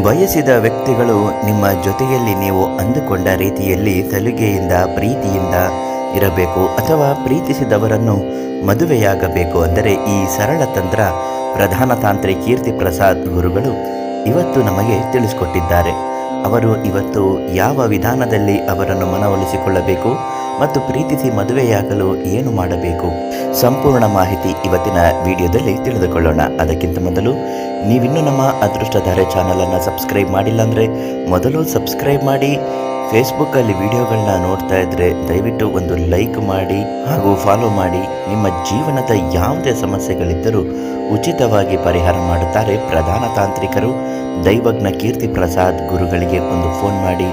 ಬಯಸಿದ ವ್ಯಕ್ತಿಗಳು ನಿಮ್ಮ ಜೊತೆಯಲ್ಲಿ ನೀವು ಅಂದುಕೊಂಡ ರೀತಿಯಲ್ಲಿ ಸಲುಗೆಯಿಂದ, ಪ್ರೀತಿಯಿಂದ ಇರಬೇಕು ಅಥವಾ ಪ್ರೀತಿಸಿದವರನ್ನು ಮದುವೆಯಾಗಬೇಕು ಅಂದರೆ ಈ ಸರಳ ತಂತ್ರ ಪ್ರಧಾನ ತಾಂತ್ರಿ ಕೀರ್ತಿ ಪ್ರಸಾದ್ ಗುರುಗಳು ಇವತ್ತು ನಮಗೆ ತಿಳಿಸಿಕೊಟ್ಟಿದ್ದಾರೆ. ಅವರು ಇವತ್ತು ಯಾವ ವಿಧಾನದಲ್ಲಿ ಅವರನ್ನು ಮನವೊಲಿಸಿಕೊಳ್ಳಬೇಕು ಮತ್ತು ಪ್ರೀತಿಸಿ ಮದುವೆಯಾಗಲು ಏನು ಮಾಡಬೇಕು? ಸಂಪೂರ್ಣ ಮಾಹಿತಿ ಇವತ್ತಿನ ವಿಡಿಯೋದಲ್ಲಿ ತಿಳಿದುಕೊಳ್ಳೋಣ. ಅದಕ್ಕಿಂತ ಮೊದಲು ನೀವಿನ್ನೂ ನಮ್ಮ ಅದೃಷ್ಟಧಾರೆ ಚಾನಲನ್ನು ಸಬ್ಸ್ಕ್ರೈಬ್ ಮಾಡಿಲ್ಲ ಅಂದರೆ ಮೊದಲು ಸಬ್ಸ್ಕ್ರೈಬ್ ಮಾಡಿ ಫೇಸ್ಬುಕ್ಕಲ್ಲಿ ವಿಡಿಯೋಗಳನ್ನ ನೋಡ್ತಾ ಇದ್ದರೆ ದಯವಿಟ್ಟು ಒಂದು ಲೈಕ್ ಮಾಡಿ ಹಾಗೂ ಫಾಲೋ ಮಾಡಿ. ನಿಮ್ಮ ಜೀವನದ ಯಾವುದೇ ಸಮಸ್ಯೆಗಳಿದ್ದರೂ ಉಚಿತವಾಗಿ ಪರಿಹಾರ ಮಾಡುತ್ತಾರೆ ಪ್ರಧಾನ ತಾಂತ್ರಿಕರು. ದೈವಜ್ಞ ಕೀರ್ತಿ ಪ್ರಸಾದ್ ಗುರುಗಳಿಗೆ ಒಂದು ಫೋನ್ ಮಾಡಿ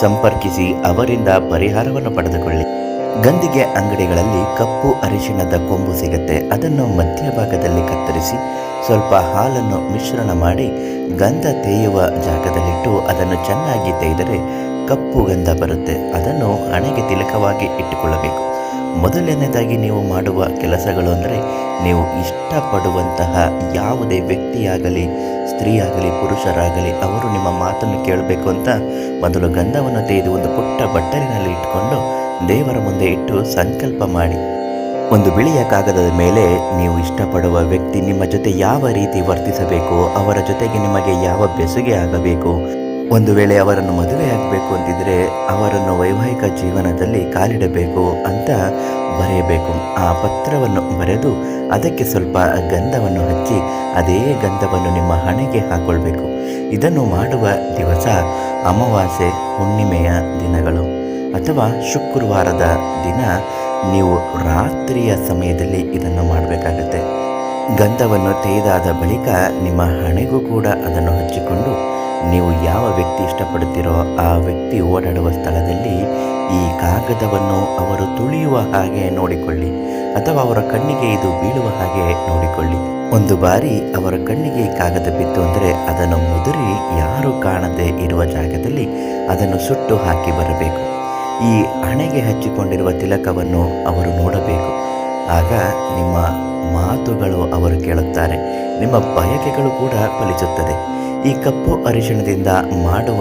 ಸಂಪರ್ಕಿಸಿ ಅವರಿಂದ ಪರಿಹಾರವನ್ನು ಪಡೆದುಕೊಳ್ಳಿ. ಗಂದಿಗೆ ಅಂಗಡಿಗಳಲ್ಲಿ ಕಪ್ಪು ಅರಿಶಿಣದ ಕೊಂಬು ಸಿಗುತ್ತೆ. ಅದನ್ನು ಮಧ್ಯಭಾಗದಲ್ಲಿ ಕತ್ತರಿಸಿ ಸ್ವಲ್ಪ ಹಾಲನ್ನು ಮಿಶ್ರಣ ಮಾಡಿ ಗಂಧ ತೇಯುವ ಜಾಗದಲ್ಲಿಟ್ಟು ಅದನ್ನು ಚೆನ್ನಾಗಿ ತೆಗೆದರೆ ಕಪ್ಪು ಗಂಧ ಬರುತ್ತೆ. ಅದನ್ನು ಹಣೆಗೆ ತಿಲಕವಾಗಿ ಇಟ್ಟುಕೊಳ್ಳಬೇಕು. ಮೊದಲನೇದಾಗಿ ನೀವು ಮಾಡುವ ಕೆಲಸಗಳು ಅಂದರೆ, ನೀವು ಇಷ್ಟಪಡುವಂತಹ ಯಾವುದೇ ವ್ಯಕ್ತಿಯಾಗಲಿ, ಸ್ತ್ರೀಯಾಗಲಿ, ಪುರುಷರಾಗಲಿ, ಅವರು ನಿಮ್ಮ ಮಾತನ್ನು ಕೇಳಬೇಕು ಅಂತ ಮೊದಲು ಗಂಧವನ್ನು ತೆಗೆದು ಒಂದು ಪುಟ್ಟ ಬಟ್ಟಲಿನಲ್ಲಿ ಇಟ್ಟುಕೊಂಡು ದೇವರ ಮುಂದೆ ಇಟ್ಟು ಸಂಕಲ್ಪ ಮಾಡಿ. ಒಂದು ಬಿಳಿಯ ಕಾಗದದ ಮೇಲೆ ನೀವು ಇಷ್ಟಪಡುವ ವ್ಯಕ್ತಿ ನಿಮ್ಮ ಜೊತೆ ಯಾವ ರೀತಿ ವರ್ತಿಸಬೇಕು, ಅವರ ಜೊತೆಗೆ ನಿಮಗೆ ಯಾವ ಬೆಸುಗೆ ಆಗಬೇಕು ಒಂದು ವೇಳೆ ಅವರನ್ನು ಮದುವೆಯಾಗಬೇಕು ಅಂತಿದ್ರೆ ಅವರನ್ನು ವೈವಾಹಿಕ ಜೀವನದಲ್ಲಿ ಕಾಲಿಡಬೇಕು ಅಂತ ಬರೆಯಬೇಕು. ಆ ಪತ್ರವನ್ನು ಬರೆದು ಅದಕ್ಕೆ ಸ್ವಲ್ಪ ಗಂಧವನ್ನು ಹಚ್ಚಿ ಅದೇ ಗಂಧವನ್ನು ನಿಮ್ಮ ಹಣೆಗೆ ಹಾಕೊಳ್ಬೇಕು. ಇದನ್ನು ಮಾಡುವ ದಿವಸ ಅಮಾವಾಸ್ಯೆ, ಹುಣ್ಣಿಮೆಯ ದಿನಗಳು ಅಥವಾ ಶುಕ್ರವಾರದ ದಿನ ನೀವು ರಾತ್ರಿಯ ಸಮಯದಲ್ಲಿ ಇದನ್ನು ಮಾಡಬೇಕಾಗುತ್ತೆ. ಗಂಧವನ್ನು ತೆಗೆದಾದ ಬಳಿಕ ನಿಮ್ಮ ಹಣೆಗೂ ಕೂಡ ಅದನ್ನು ಹಚ್ಚಿಕೊಂಡು ನೀವು ಯಾವ ವ್ಯಕ್ತಿ ಇಷ್ಟಪಡುತ್ತೀರೋ ಆ ವ್ಯಕ್ತಿ ಓಡಾಡುವ ಸ್ಥಳದಲ್ಲಿ ಈ ಕಾಗದವನ್ನು ಅವರು ತುಳಿಯುವ ಹಾಗೆ ನೋಡಿಕೊಳ್ಳಿ. ಅಥವಾ ಅವರ ಕಣ್ಣಿಗೆ ಇದು ಬೀಳುವ ಹಾಗೆ ನೋಡಿಕೊಳ್ಳಿ. ಒಂದು ಬಾರಿ ಅವರ ಕಣ್ಣಿಗೆ ಕಾಗದ ಬಿತ್ತು ಅಂದರೆ ಅದನ್ನು ಮುದುರಿ ಯಾರು ಕಾಣದೆ ಇರುವ ಜಾಗದಲ್ಲಿ ಅದನ್ನು ಸುಟ್ಟು ಹಾಕಿ ಬರಬೇಕು. ಈ ಹಣೆಗೆ ಹಚ್ಚಿಕೊಂಡಿರುವ ತಿಲಕವನ್ನು ಅವರು ನೋಡಬೇಕು. ಆಗ ನಿಮ್ಮ ಮಾತುಗಳು ಅವರು ಕೇಳುತ್ತಾರೆ. ನಿಮ್ಮ ಬಯಕೆಗಳು ಕೂಡ ಫಲಿಸುತ್ತದೆ. ಈ ಕಪ್ಪು ಅರಿಶಿಣದಿಂದ ಮಾಡುವ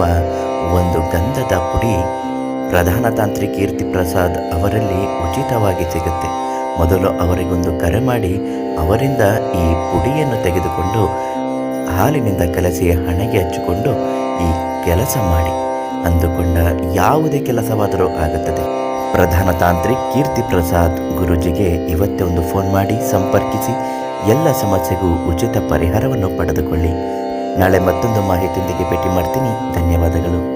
ಒಂದು ಗಂಧದ ಪುಡಿ ಪ್ರಧಾನ ತಾಂತ್ರಿ ಕೀರ್ತಿ ಪ್ರಸಾದ್ ಅವರಲ್ಲಿ ಉಚಿತವಾಗಿ ಸಿಗುತ್ತೆ. ಮೊದಲು ಅವರಿಗೊಂದು ಕರೆ ಮಾಡಿ ಅವರಿಂದ ಈ ಪುಡಿಯನ್ನು ತೆಗೆದುಕೊಂಡು ಹಾಲಿನಿಂದ ಕಲಸಿ ಹಣೆಗೆ ಹಚ್ಚಿಕೊಂಡು ಈ ಕೆಲಸ ಮಾಡಿ. ಅಂದುಕೊಂಡ ಯಾವುದೇ ಕೆಲಸವಾದರೂ ಆಗುತ್ತದೆ. ಪ್ರಧಾನ ತಾಂತ್ರಿಕ್ ಕೀರ್ತಿ ಪ್ರಸಾದ್ ಗುರುಜಿಗೆ ಇವತ್ತೇ ಒಂದು ಫೋನ್ ಮಾಡಿ ಸಂಪರ್ಕಿಸಿ. ಎಲ್ಲ ಸಮಸ್ಯೆಗೂ ಉಚಿತ ಪರಿಹಾರವನ್ನು ಪಡೆದುಕೊಳ್ಳಿ. ನಾಳೆ ಮತ್ತೊಂದು ಮಾಹಿತಿಯೊಂದಿಗೆ ಭೇಟಿ ಮಾಡ್ತೀನಿ. ಧನ್ಯವಾದಗಳು.